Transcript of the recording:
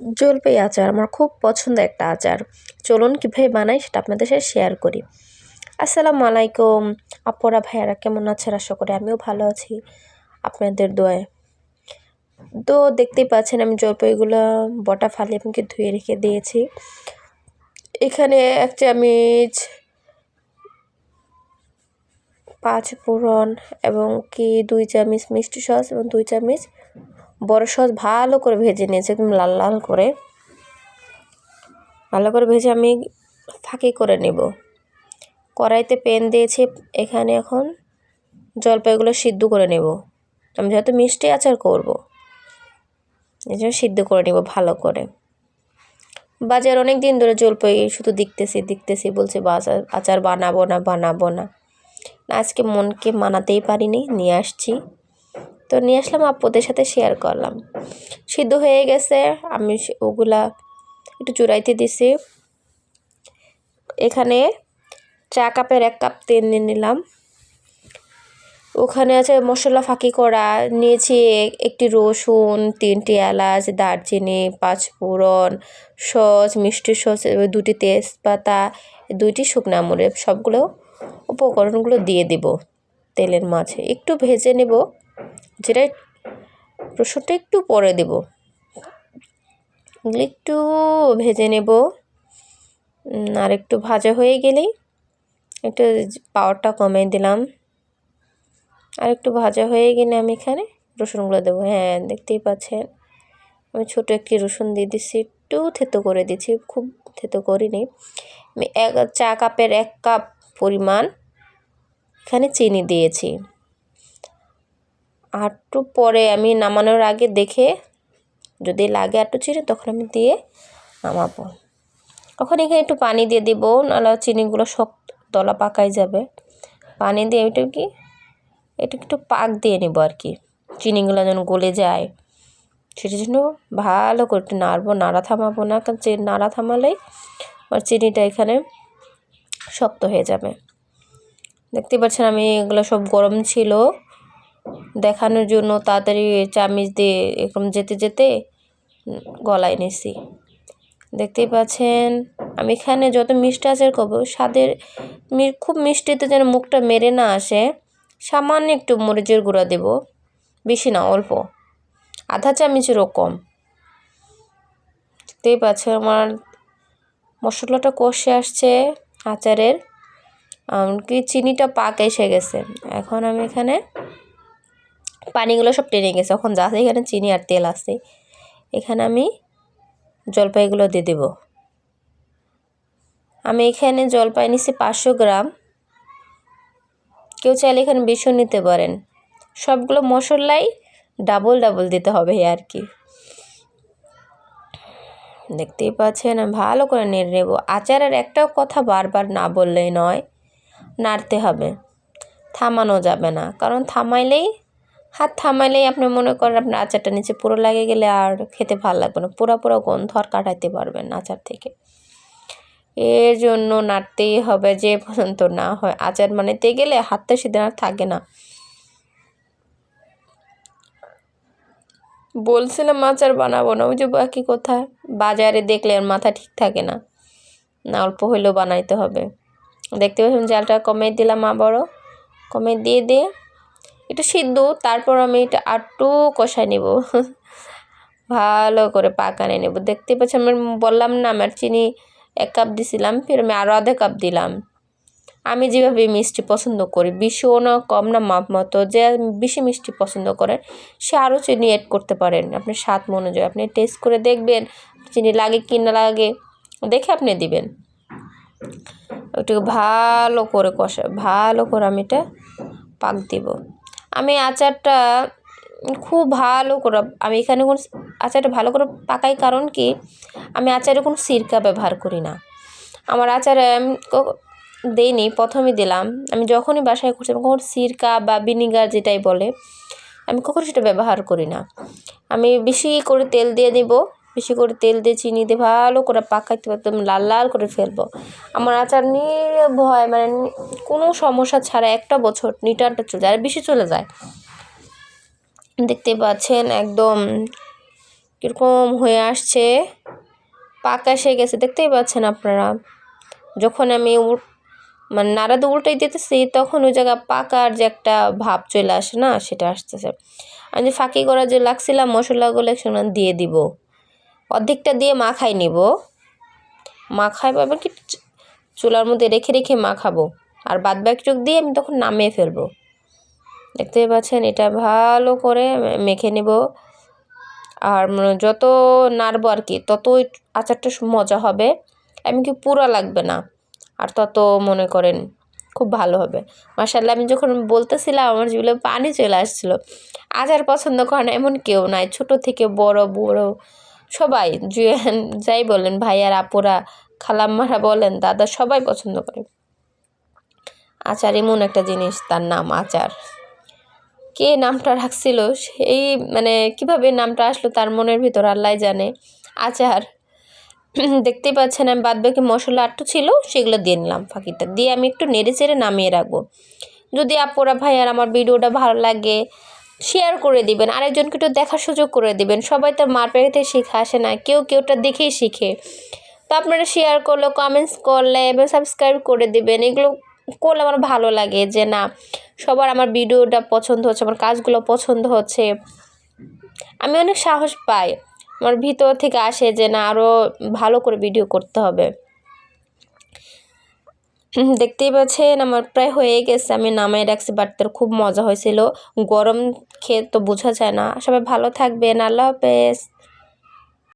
জলপাই আচার, আমার খুব পছন্দের একটা আচার। চলুন কীভাবে বানাই সেটা আপনাদের সাথে শেয়ার করি। আসসালামু আলাইকুম। আপরা, ভাইয়ারা কেমন আছেন? আশা করি আমিও ভালো আছি আপনাদের দোয়ায়। তো দেখতেই পাচ্ছেন আমি জলপাইগুলো বটা ফালি আপনাকে ধুয়ে রেখে দিয়েছি। এখানে এক চামচ পাঁচ ফোড়ন এবং কি দুই চামচ মিষ্টি সস এবং দুই চামচ বড় সস ভালো করে ভেজে নিয়েছি, একদম লাল লাল করে। ভালো করে ভেজে আমি ফাঁকি করে নেব। কড়াইতে পেন দিয়েছি, এখানে এখন জলপাইগুলো সিদ্ধ করে নেব। আমি যেহেতু মিষ্টি আচার করব এই জন্য সিদ্ধ করে নেব ভালো করে। বাজার অনেক দিন ধরে জলপাই শুধু দেখতেছি দেখতেছি, বলছে বাজার, আচার বানাবো না বানাবো না, আজকে মনকে মানাতেই পারিনি, নিয়ে আসছি। তো নিয়ে আসলাম, আপুদের সাথে শেয়ার করলাম। সিদ্ধ হয়ে গেছে, আমি ওগুলা একটু চুড়াইতে দিছি। এখানে চা কাপের এক কাপ তেল নিয়ে নিলাম। ওখানে আছে মশলা ফাঁকি করা, নিয়েছি একটি রসুন, তিনটি এলাচ, দারচিনি পাঁচফোড়ন সস, মিষ্টি সস দুটি তেজপাতা, দুইটি শুকনা মুড়ে সবগুলো উপকরণগুলো দিয়ে দেব তেলের মাঝে। একটু ভেজে নেব। যেটা রসুনটা একটু পরে দেব। একটু ভেজে নেব। আর একটু ভাজা হয়ে গেলেই একটু পাওয়ারটা কমিয়ে দিলাম। আর একটু ভাজা হয়ে গেলে আমি এখানে রসুনগুলো দেবো। হ্যাঁ দেখতেই পাচ্ছেন। আমি ছোটো একটি রসুন দিয়ে দিচ্ছি, একটু থেতো করে দিচ্ছি, খুব থেতো করিনি। আমি এক চা কাপের এক কাপ পরিমাণ এখানে চিনি দিয়েছি। আটটু পরে আমি নামানোর আগে দেখে যদি লাগে একটু চিনি, তখন আমি দিয়ে নামাবো। তখন এখানে একটু পানি দিয়ে দিব, নাহলে চিনিগুলো শক্ত দলা পাকাই যাবে। পানি দিয়ে একটু কি, এটা একটু পাক দিয়ে নেব আর কি। চিনিগুলো যেন গলে যায়। সেটার জন্য ভালো করে একটু নাড়বো, নাড়া থামাবো না, কারণ নাড়া থামালেই আমার চিনিটা এখানে শক্ত হয়ে যাবে। দেখতে পাচ্ছেন আমি এগুলো সব গরম ছিল। দেখানোর জন্য তাড়াতাড়ি চামিচ দিয়ে এরকম যেতে যেতে গলায় নিছি। দেখতেই পাচ্ছেন, আমি এখানে যত মিষ্টি আচার করব। স্বাদের খুব মিষ্টিতে যেন মুখটা মেরে না আসে, সামান্য একটু মরিচের গুঁড়া দেব, বেশি না, অল্প। আধা চামচেরও কম। দেখতেই পাচ্ছেন আমার মশলাটা কষে আসছে আচারের। এমনকি চিনিটা পাক এসে গেছে। এখন আমি এখানে পানিগুলো সব টেনে গেছে। এখন যা আছে এখানে চিনি আর তেল আছে। এখানে আমি জলপাইগুলো দিয়ে দেব। আমি এখানে জলপাই নিছি পাঁচশো গ্রাম। কেউ চাইলে এখানে বেশিও নিতে পারেন। সবগুলো মশলাই ডাবল ডাবল দিতে হবে আর কি। দেখতেই পাচ্ছেন ভালো করে নেড়ে নেব। আচারের একটাও কথা বারবার না বললেই নয়, নাড়তে হবে। থামানো যাবে না। কারণ থামাইলেই হাত থামাইলেই আপনি মনে করেন আপনার আচারটা নিচে পুরো লাগে গেলে আর খেতে ভালো লাগবে না। পুরো পুরো গন্ধ আর কাটাইতে পারবেন আচার থেকে। এর জন্য নাড়তেই হবে যে পর্যন্ত না হয়। আচার বানাইতে গেলে হাতটা সেদিন আর থাকে না। বলছিলাম আচার বানাবো না, ওই যে বাকি কোথায় বাজারে দেখলে আর মাথা ঠিক থাকে না। না, অল্প হইলেও বানাইতে হবে। দেখতে পাচ্ছেন, জালটা কমে দিলাম আবারও। কমে দিয়ে দিয়ে একটু সিদ্ধ, তারপর আমি এটা আটটু কষায় নেব। ভালো করে পাকানে নেব। দেখতে পাচ্ছি, আমি বললাম না, আমার চিনি এক কাপ দিছিলাম, ফের আমি আরও আধা কাপ দিলাম। আমি যেভাবে মিষ্টি পছন্দ করি বেশিও না, কম না, মাপ মতো, যে বেশি মিষ্টি পছন্দ করেন সে আরও চিনি অ্যাড করতে পারেন। আপনার স্বাদ মনোযোগ, আপনি টেস্ট করে দেখবেন, চিনি লাগে কি না লাগে, দেখে আপনি দিবেন। ওইটাকে ভালো করে কষা, ভালো করে আমি এটা পাক দিব। আমি আচারটা খুব ভালো করে, আমি এখানে কোনো আচারটা ভালো করে পাকাই কারণ কি, আমি আচারে কোনো সিরকা ব্যবহার করি না। আমার আচারে আমি দিইনি, প্রথমে দিলাম। আমি যখনই বাসায় করছি কখন সিরকা বা ভিনিগার যেটাই বলে, আমি কখনো সেটা ব্যবহার করি না। আমি বেশি করে তেল দিয়ে দিব বেশি করে তেল দিয়ে চিনি দিয়ে ভালো করে পাকাইতে একদম লাল লাল করে ফেলব। আমার আচার নির্ভয় মানে কোনো সমস্যা ছাড়া একটা বছর নিটারটা চলে যায়, আর বেশি চলে যায়। দেখতে পাচ্ছেন একদম কীরকম হয়ে আসছে, পাকা এসে গেছে, দেখতেই পাচ্ছেন আপনারা। যখন আমি মানে নাড়াতে উল্টাই দিতেছি, তখন ওই জায়গা পাকার যে একটা ভাব চলে আসে না, সেটা আসতেছে। আমি যে ফাঁকি করা যে লাগছিলাম মশলাগুলো, সেগুলো দিয়ে দিব। অর্ধেকটা দিয়ে মাখাই নিব। মাখাই পাবে কি চুলার মধ্যে রেখে রেখে মাখাবো। আর বাদ বাকিটুক দিয়ে আমি তখন নামিয়ে ফেলব। দেখতেই পাচ্ছেন, এটা ভালো করে মেখে নেব। আর যত নাড়বো আর কি, ততই আচারটা মজা হবে। এমনকি পুরো লাগবে না। আর তত মনে করেন, খুব ভালো হবে। মার্শাল্লাহ আমি যখন বলতেছিলাম, আমার জীবনে পানি চলে আসছিল। আচার পছন্দ করে না এমন কেউ নাই, ছোট থেকে বড় বড়। সবাই যাই বলেন ভাইয়ার আপুরা, খালাম্মারা বলেন, দাদা সবাই পছন্দ করে। আচার এমন একটা জিনিস, তার নাম আচার। কে নামটা রাখছিল? সেই মানে কীভাবে নামটা আসলো তার মনের ভিতর, আল্লাহ জানে। আচার, দেখতেই পাচ্ছেন আমি বাদ বাকি মশলা আটটু ছিল, সেগুলো দিয়ে নিলাম ফাঁকিটা। দিয়ে আমি একটু নেড়ে চেড়ে নামিয়ে রাখব। যদি আপুরা, ভাই আর আমার ভিডিওটা ভালো লাগে শেয়ার করে দিবেন, আরেকজনকে একটু দেখার সুযোগ করে দিবেন। সবাই তো মার পেড়েতে শিখে আসে না, কেউ কেউটা দেখেই শিখে। তো আপনারা শেয়ার করলে কমেন্টস করলে এবং সাবস্ক্রাইব করে দিবেন, এগুলো করলে আমার ভালো লাগে যে না, সবার আমার ভিডিওটা পছন্দ হচ্ছে, আমার কাজগুলো পছন্দ হচ্ছে। আমি অনেক সাহস পাই, আমার ভিতর থেকে আসে যে না আরও ভালো করে ভিডিও করতে হবে। দেখতেই পাচ্ছেন আমার প্রায় হয়ে গেছে। আমি নামাই রাখছি বাট তোর খুব মজা হয়েছিল। গরম খেয়ে তো বোঝা যায় না। সবাই ভালো থাকবেন। আল্লাহ হাফেজ।